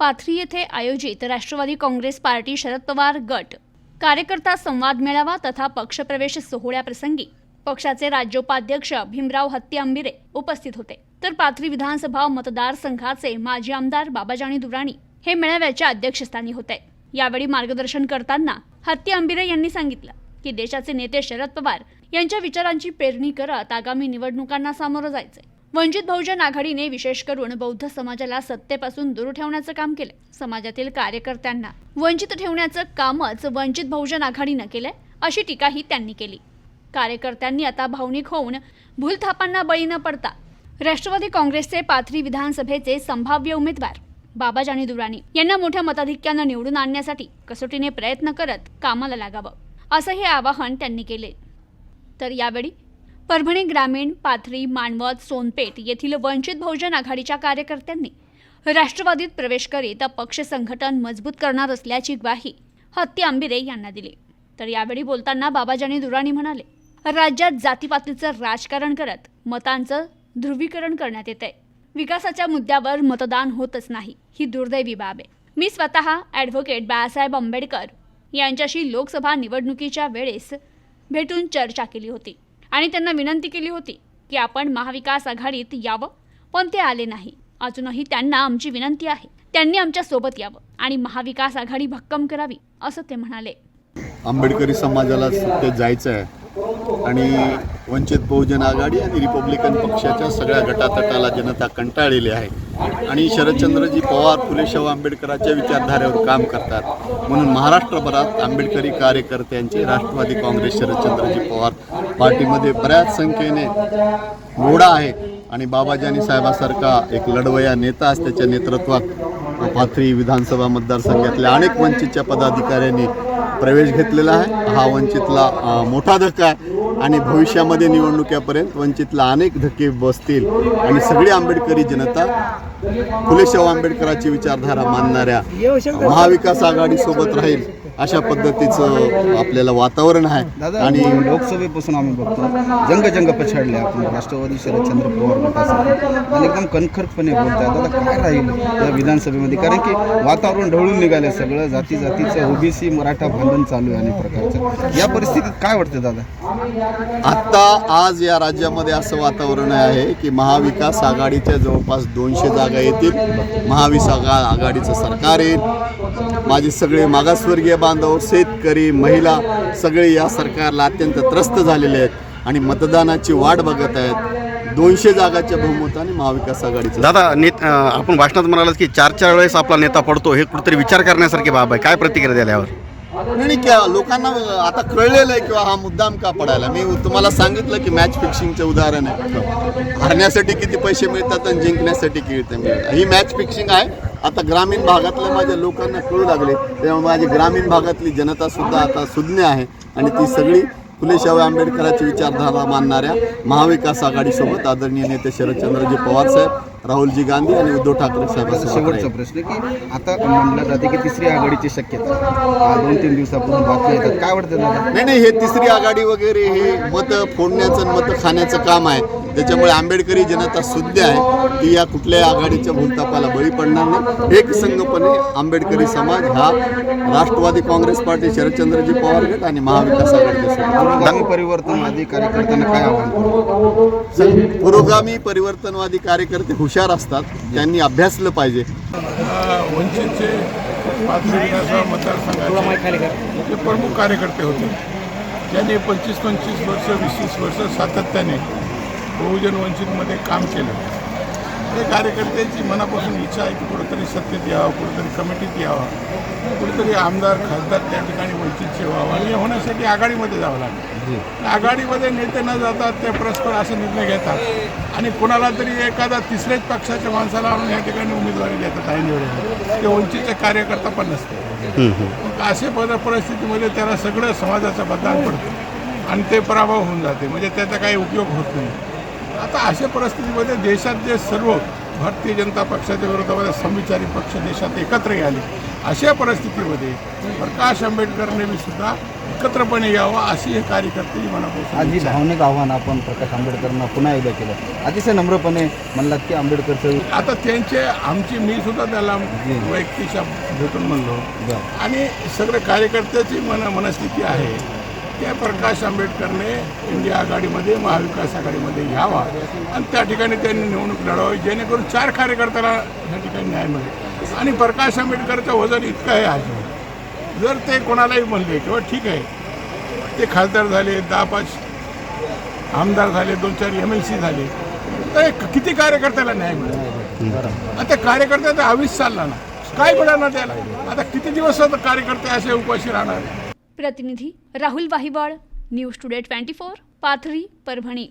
पाथरी येथे आयोजित राष्ट्रवादी काँग्रेस पार्टी शरद पवार गट. कार्यकर्ता संवाद मेळावा तथा पक्षप्रवेश सोहळ्याप्रसंगी पक्षाचे राज्योपाध्यक्ष भीमराव हत्ती आंबिरे उपस्थित होते. तर पाथरी विधानसभा मतदारसंघाचे माजी आमदार बाबाजानी दुराणी हे मेळाव्याच्या अध्यक्षस्थानी होते. यावेळी मार्गदर्शन करताना हत्ती आंबिरे यांनी सांगितलं की देशाचे नेते शरद पवार यांच्या विचारांची पेरणी करत आगामी निवडणुकांना सामोरं जायचंय. वंचित बहुजन आघाडीने विशेष करून बौद्ध समाजाला सत्तेपासून दूर ठेवण्याचं काम केलं समाजातील कार्यकर्त्यांना वंचित ठेवण्याचं कामच वंचित बहुजन आघाडीनं केलंय अशी टीकाही त्यांनी केली. कार्यकर्त्यांनी आता भावनिक होऊन भूलथापांना बळी न पडता राष्ट्रवादी काँग्रेसचे पाथरी विधानसभेचे संभाव्य उमेदवार बाबाजानी दुराणी यांना मोठ्या मताधिक्यानं निवडून आणण्यासाठी कसोटीने प्रयत्न करत कामाला लागावं असं हे आवाहन त्यांनी केले. तर यावेळी परभणी ग्रामीण पाथरी मानवत सोनपेठ येथील वंचित बहुजन आघाडीच्या कार्यकर्त्यांनी राष्ट्रवादीत प्रवेश करीत पक्ष संघटन मजबूत करणार असल्याची ग्वाही हत्ती आंबिरे यांना दिली. तर यावेळी बोलताना बाबाजानी दुराणी म्हणाले राज्यात जातीपातीचं राजकारण करत मतांचं ध्रुवीकरण करण्यात येत आहे विकासाच्या मुद्द्यावर मतदान होतच नाही ही दुर्दैवी बाब आहे. मी स्वतः ॲडव्होकेट बाळासाहेब आंबेडकर यांच्याशी लोकसभा निवडणुकीच्या वेळेस भेटून चर्चा केली होती. आणि त्यांना विनंती केली होती की आपण महाविकास आघाडीत यावं पण ते आले नाही. अजूनही त्यांना आमची विनंती आहे. त्यांनी आमच्यासोबत यावं आणि महाविकास आघाडी भक्कम करावी असं ते म्हणाले. आंबेडकरी समाजाला सत्तेत जायचं आहे आणि वंचित बहुजन आघाडी आणि रिपब्लिकन पक्षाच्या सगळ्या गटातटाला जनता कंटाळलेली आहे. आणि शरदचंद्रजी पवार फुलेशाहू आंबेडकराच्या आंबेडकरांच्या विचारधारेवर काम करतात. म्हणून महाराष्ट्रभरात आंबेडकरी कार्यकर्त्यांचे राष्ट्रवादी काँग्रेस शरदचंद्रजी पवार पार्टीमध्ये बऱ्याच संख्येने घोडा आहे आणि बाबाजानी साहेबासारखा एक लढवया नेता त्याच्या नेतृत्वात पाथरी विधानसभा मतदारसंघातल्या अनेक वंचितच्या पदाधिकाऱ्यांनी प्रवेश घेतलेला आहे. हा वंचितला मोठा धक्का आहे. आणि भविष्यामध्ये निवडणुकीपर्यंत वंचितला अनेक धक्के बसतील आणि सगळी आंबेडकरी जनता फुले शाहू आंबेडकरांची विचारधारा मानणाऱ्या महाविकास आघाडीसोबत राहील. अशा पद्धतीचं आपल्याला वातावरण आहे. दादा आणि लोकसभेपासून आम्ही बघतो जंग जंग पछाडले आपण राष्ट्रवादी शरदचंद्र पवार गटासाठी. आणि एकदम कणखरपणे बोलताय दादा काय राहील या विधानसभेमध्ये? कारण की वातावरण ढवळून निघाले सगळं जाती जातीचं ओबीसी मराठा भांडण चालू आहे अनेक प्रकारचं. या परिस्थितीत काय वाटतं दादा? आत्ता आज या राज्यामध्ये असं वातावरण आहे की महाविकास आघाडीच्या जवळपास दोनशे जागा येतील. महाविकास आघा- आघाडीचं सरकार येईल. माझे सगळे मागासवर्गीय बांधव शेतकरी महिला सगळे या सरकारला अत्यंत त्रस्त झालेले आहेत आणि मतदानाची वाट बघत आहेत. दोनशे जागाच्या बहुमताने महाविकास आघाडीचं. दादा नेत आपण भाषणात म्हणालात की चार चार वेळेस आपला नेता पडतो हे कुठेतरी विचार करण्यासारखी बाब आहे. काय प्रतिक्रिया द्याल यावर? नाही नाही, क्या लोकांना आता कळलेलं आहे किंवा हा मुद्दाम का पडायला? मी तुम्हाला सांगितलं की मॅच फिक्सिंगचं उदाहरण आहे. हरण्यासाठी किती पैसे मिळतात आणि जिंकण्यासाठी किती मिळतात? ही मॅच फिक्सिंग आहे. आता ग्रामीण भागातल्या माझ्या लोकांना कळू लागले त्यामुळे माझी ग्रामीण भागातली जनता सुद्धा आता सुज्ञ आहे. आणि ती सगळी फुले शाहू आंबेडकरांची विचारधारा मानणाऱ्या महाविकास आघाडीसोबत आदरणीय नेते शरदचंद्रजी पवार साहेब राहुलजी गांधी आणि उद्धव ठाकरे साहेबांसोबत शेवटचा. प्रश्न की आता म्हणलं जाते की तिसरी आघाडीची शक्यता. दोन तीन दिवसापासून बातम्या येतात. काय वाटतं नाही नाही हे तिसरी आघाडी वगैरे हे मत फोडण्याचं आणि मत खाण्याचं काम आहे. त्याच्यामुळे आंबेडकरी जनता सुज्ञ आहे. ती या कुठल्याही आघाडीच्या भूलतापाला बळी पडणार नाही. एक संघपणे आंबेडकरी समाज हा राष्ट्रवादी काँग्रेस पार्टी शरदचंद्रजी पवार गट आणि महाविकास. पुरोगामी परिवर्तनवादी कार्यकर्त्यांना काय आव्हान? पुरोगामी परिवर्तनवादी कार्यकर्ते हुशार असतात त्यांनी अभ्यासलं पाहिजे. वंचितचे पाथरी विधानसभा मतदारसंघाचे प्रमुख कार्यकर्ते होते. ज्यांनी पंचवीस पंचवीस वर्ष वीस वीस वर्ष सातत्याने बहुजन वंचितमध्ये काम केलं. ते कार्यकर्त्यांची मनापासून इच्छा आहे की कुठंतरी सत्तेत यावं कुठंतरी कमिटीत यावं. कुठेतरी आमदार खासदार त्या ठिकाणी वंचितचे व्हावं. आणि हे होण्यासाठी आघाडीमध्ये जावं लागेल. आघाडीमध्ये नेते न जातात ते परस्पर असे निर्णय घेतात. आणि कुणाला तरी एखादा तिसऱ्याच पक्षाच्या माणसाला आणून या ठिकाणी उमेदवारी देतात ऐन वेळेला. ते वंचितचे कार्यकर्ता पण नसते. मग असे पद परिस्थितीमध्ये त्याला सगळं समाजाचं मतदान पडतं. आणि ते पराभव होऊन जाते. म्हणजे त्याचा काही उपयोग होत नाही. आता अशा परिस्थितीमध्ये देशात जे सर्व भारतीय जनता पक्षाच्या विरोधामध्ये समविचारी पक्ष देशात एकत्र आले अशा परिस्थितीमध्ये प्रकाश आंबेडकरने सुद्धा एकत्रपणे यावं अशी हे कार्यकर्ते मनापासून आज ही. भावनिक आव्हान आपण प्रकाश आंबेडकरांना पुन्हा एकदा केलं अतिशय नम्रपणे म्हणलात की आंबेडकरचं आता त्यांचे आमची मी सुद्धा त्याला. वैयक्तिक भेटून म्हणलो. आणि सगळे कार्यकर्त्याची मन मनस्थिती आहे त्या प्रकाश आंबेडकरने इंडिया आघाडीमध्ये महाविकास आघाडीमध्ये घ्यावा. आणि त्या ठिकाणी त्यांनी निवडणूक लढवावी जेणेकरून चार कार्यकर्त्याला या ठिकाणी न्याय मिळेल. आणि प्रकाश आंबेडकरचं वजन इतकं आहे. आज जर ते कोणालाही म्हणले किंवा ठीक आहे ते खासदार झाले दहा पाच आमदार झाले दोन चार एम एल सी झाले तर एक किती कार्यकर्त्याला न्याय मिळेल? आता त्या कार्यकर्त्याचा आवीस चालला ना. काय मिळणार त्याला? आता किती दिवस कार्यकर्ते असे उपाशी राहणार? प्रतिनिधी Rahul Wahiwal News Today twenty four Pathri Parbhani.